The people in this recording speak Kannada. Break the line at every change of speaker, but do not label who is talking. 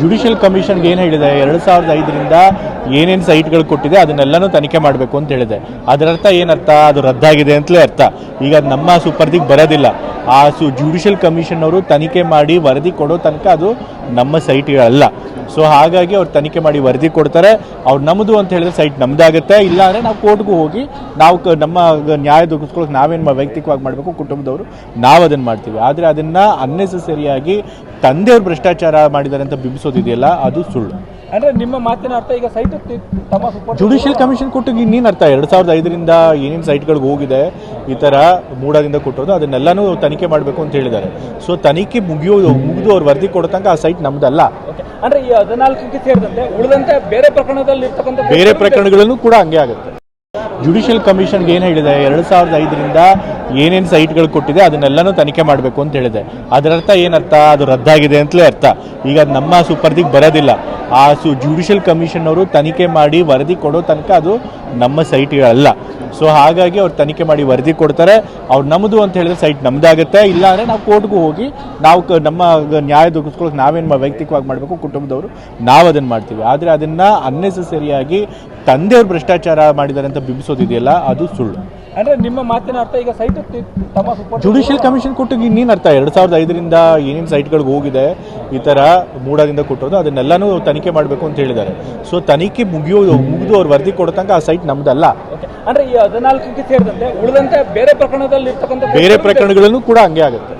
ಜುಡಿಷಿಯಲ್ ಕಮಿಷನ್ಗೆ ಏನು ಹೇಳಿದೆ? ಎರಡು ಸಾವಿರದ ಐದರಿಂದ ಏನೇನು ಸೈಟ್ಗಳು ಕೊಟ್ಟಿದೆ, ಅದನ್ನೆಲ್ಲನೂ ತನಿಖೆ ಮಾಡಬೇಕು ಅಂತ ಹೇಳಿದೆ. ಅದರರ್ಥ ಏನರ್ಥ? ಅದು ರದ್ದಾಗಿದೆ ಅಂತಲೇ ಅರ್ಥ. ಈಗ ನಮ್ಮ ಸುಪರ್ದಿಗೆ ಬರೋದಿಲ್ಲ. ಆ ಸು ಜುಡಿಷಿಯಲ್ ಕಮಿಷನ್ ಅವರು ತನಿಖೆ ಮಾಡಿ ವರದಿ ಕೊಡೋ ತನಕ ಅದು ನಮ್ಮ ಸೈಟ್ಗಳಲ್ಲ ಸೊ ಹಾಗಾಗಿ ಅವ್ರು ತನಿಖೆ ಮಾಡಿ ವರದಿ ಕೊಡ್ತಾರೆ. ಅವ್ರು ನಮ್ಮದು ಅಂತ ಹೇಳಿದ್ರೆ ಸೈಟ್ ನಮ್ದಾಗುತ್ತೆ. ಇಲ್ಲ ಅಂದರೆ ನಾವು ಕೋರ್ಟ್ಗೂ ಹೋಗಿ ನಾವು ನಮ್ಮ ನ್ಯಾಯ ದೊರಕಿಸ್ಕೊಳ್ಳೋಕೆ ನಾವೇನು ವೈಯಕ್ತಿಕವಾಗಿ ಮಾಡಬೇಕು ಕುಟುಂಬದವರು ನಾವು ಅದನ್ನು ಮಾಡ್ತೀವಿ. ಆದರೆ ಅದನ್ನು ಅನ್ನೆಸೆಸರಿಯಾಗಿ ತಂದೆಯವ್ರು ಭ್ರಷ್ಟಾಚಾರ ಮಾಡಿದ್ದಾರೆ ಅಂತ ಬಿಂಬಿಸೋದಿದೆಯಲ್ಲ ಅದು ಸುಳ್ಳು.
ಅಂದ್ರೆ ನಿಮ್ಮ ಮಾತಿನ ಅರ್ಥ ಈಗ ಸೈಟ್
ಜುಡಿಷಿಯಲ್ ಕಮಿಷನ್ ಕೊಟ್ಟಿಗೆ ಇನ್ನೇನು ಅರ್ಥ? ಎರಡು ಸಾವಿರದ ಐದರಿಂದ ಏನೇನು ಸೈಟ್ಗಳಿಗೆ ಹೋಗಿದೆ ಈ ಥರ ಮೂಡದಿಂದ ಕೊಟ್ಟೋದು ಅದನ್ನೆಲ್ಲನೂ ತನಿಖೆ ಮಾಡಬೇಕು ಅಂತ ಹೇಳಿದ್ದಾರೆ. ಸೊ ತನಿಖೆ ಮುಗಿಯೋ ಮುಗಿದು ಅವ್ರು ವರದಿ ಕೊಡೋ ತನಕ ಆ ಸೈಟ್ ನಮ್ದಲ್ಲ.
ಅಂದ್ರೆ ಈ ಹದಿನಾಲ್ಕಕ್ಕೆ ಸೇರಿದಂತೆ ಉಳಿದಂತೆ ಬೇರೆ ಪ್ರಕರಣದಲ್ಲಿ ಇರ್ತಕ್ಕಂಥ
ಬೇರೆ ಪ್ರಕರಣಗಳಲ್ಲೂ ಕೂಡ ಹಂಗೆ ಆಗುತ್ತೆ. ಜುಡಿಷಿಯಲ್ ಕಮಿಷನ್ಗೆ ಏನು ಹೇಳಿದೆ? ಎರಡು ಸಾವಿರದ ಐದರಿಂದ ಏನೇನು ಸೈಟ್ಗಳು ಕೊಟ್ಟಿದೆ ಅದನ್ನೆಲ್ಲನೂ ತನಿಖೆ ಮಾಡಬೇಕು ಅಂತ ಹೇಳಿದೆ. ಅದರರ್ಥ ಏನರ್ಥ? ಅದು ರದ್ದಾಗಿದೆ ಅಂತಲೇ ಅರ್ಥ. ಈಗ ನಮ್ಮ ಸುಪರ್ದಿಗೆ ಬರೋದಿಲ್ಲ. ಆ ಸು ಜುಡಿಷಿಯಲ್ ಕಮಿಷನ್ ಅವರು ತನಿಖೆ ಮಾಡಿ ವರದಿ ಕೊಡೋ ತನಕ ಅದು ನಮ್ಮ ಸೈಟ್ಗಳಲ್ಲ. ಸೊ ಹಾಗಾಗಿ ಅವ್ರು ತನಿಖೆ ಮಾಡಿ ವರದಿ ಕೊಡ್ತಾರೆ. ಅವ್ರು ನಮ್ಮದು ಅಂತ ಹೇಳಿದ್ರೆ ಸೈಟ್ ನಮ್ಮದಾಗುತ್ತೆ ಇಲ್ಲ ಅಂದರೆ ನಾವು ಕೋರ್ಟ್ಗೂ ಹೋಗಿ ನಾವು ನಮ್ಮ ನ್ಯಾಯ ದೊರಕಿಸ್ಕೊಳ್ಳೋಕೆ ನಾವೇನು ವೈಯಕ್ತಿಕವಾಗಿ ಮಾಡಬೇಕು ಕುಟುಂಬದವರು ನಾವು ಅದನ್ನು ಮಾಡ್ತೀವಿ. ಆದರೆ ಅದನ್ನು ಅನ್ನೆಸೆಸರಿಯಾಗಿ ತಂದೆಯವ್ರು ಭ್ರಷ್ಟಾಚಾರ ಮಾಡಿದ್ದಾರೆ ಅಂತ ಬಿಂಬಿಸೋದಿದೆಯಲ್ಲ, ಅದು ಸುಳ್ಳು.
ಅಂದ್ರೆ ನಿಮ್ಮ ಮಾತಿನ ಅರ್ಥ ಈಗ ಸೈಟ್ ತಮ್ಮ
ಜುಡಿಷಿಯಲ್ ಕಮಿಷನ್ ಕೊಟ್ಟು ಇನ್ನೇನು ಅರ್ಥ? ಎರಡು ಸಾವಿರದ ಐದರಿಂದ ಏನೇನು ಸೈಟ್ಗಳಿಗೆ ಹೋಗಿದೆ ಈ ತರ ಮೂಡದಿಂದ ಕೊಟ್ಟೋದು ಅದನ್ನೆಲ್ಲಾನು ತನಿಖೆ ಮಾಡಬೇಕು ಅಂತ ಹೇಳಿದ್ದಾರೆ. ಸೊ ತನಿಖೆ ಮುಗಿಯೋ ಮುಗಿದು ಅವ್ರು ವರದಿ ಕೊಡೋ ತನಕ ಆ ಸೈಟ್ ನಮ್ದಲ್ಲ.
ಅಂದ್ರೆ ಈ ಹದಿನಾಲ್ಕಕ್ಕೆ ಸೇರಿದಂತೆ ಉಳಿದಂತೆ ಬೇರೆ ಪ್ರಕರಣದಲ್ಲಿ
ಬೇರೆ ಪ್ರಕರಣಗಳಲ್ಲೂ ಕೂಡ ಹಂಗೆ ಆಗುತ್ತೆ.